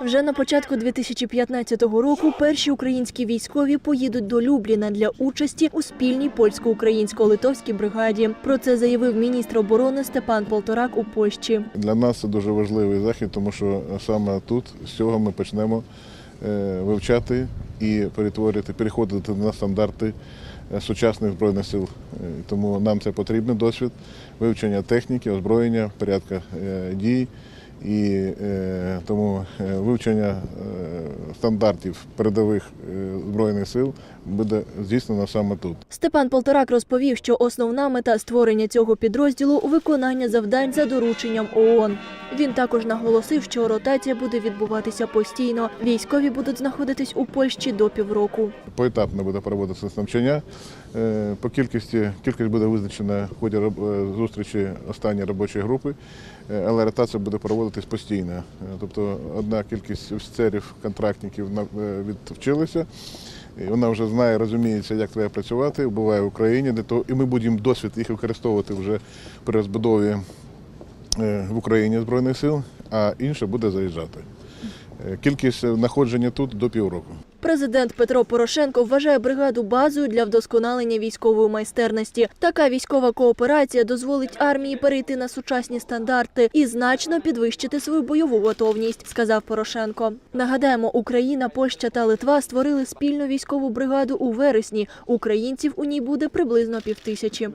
Вже на початку 2015 року перші українські військові поїдуть до Любліна для участі у спільній польсько-українсько-литовській бригаді. Про це заявив міністр оборони Степан Полторак у Польщі. Для нас це дуже важливий захід, тому що саме тут з цього ми почнемо е, вивчати і перетворити, переходити на стандарти е, сучасних збройних сил. Е, Тому нам це потрібний досвід вивчення техніки, озброєння, порядка дій. І е, тому е, вивчення е, стандартів передових е, збройних сил буде здійснено саме тут. Степан Полторак розповів, що основна мета створення цього підрозділу виконання завдань за дорученням ООН. Він також наголосив, що ротація буде відбуватися постійно. Військові будуть знаходитись у Польщі до півроку. Поетапно буде проводитися навчання. Е, По кількості кількість буде визначена в ході е, зустрічі останньої робочої групи, але ротація буде проводитись постійно. Тобто одна кількість офіцерів, контрактників на- е, відвчилися. І вона вже знає, розуміється, як треба працювати, буває в Україні, для того, і ми будемо досвід їх використовувати вже при розбудові е, в Україні Збройних сил, а інше буде заїжджати. Е, Кількість знаходження тут до півроку. Президент Петро Порошенко вважає бригаду базою для вдосконалення військової майстерності. Така військова кооперація дозволить армії перейти на сучасні стандарти і значно підвищити свою бойову готовність, сказав Порошенко. Нагадаємо, Україна, Польща та Литва створили спільну військову бригаду у вересні. Українців у ній буде приблизно півтисячі.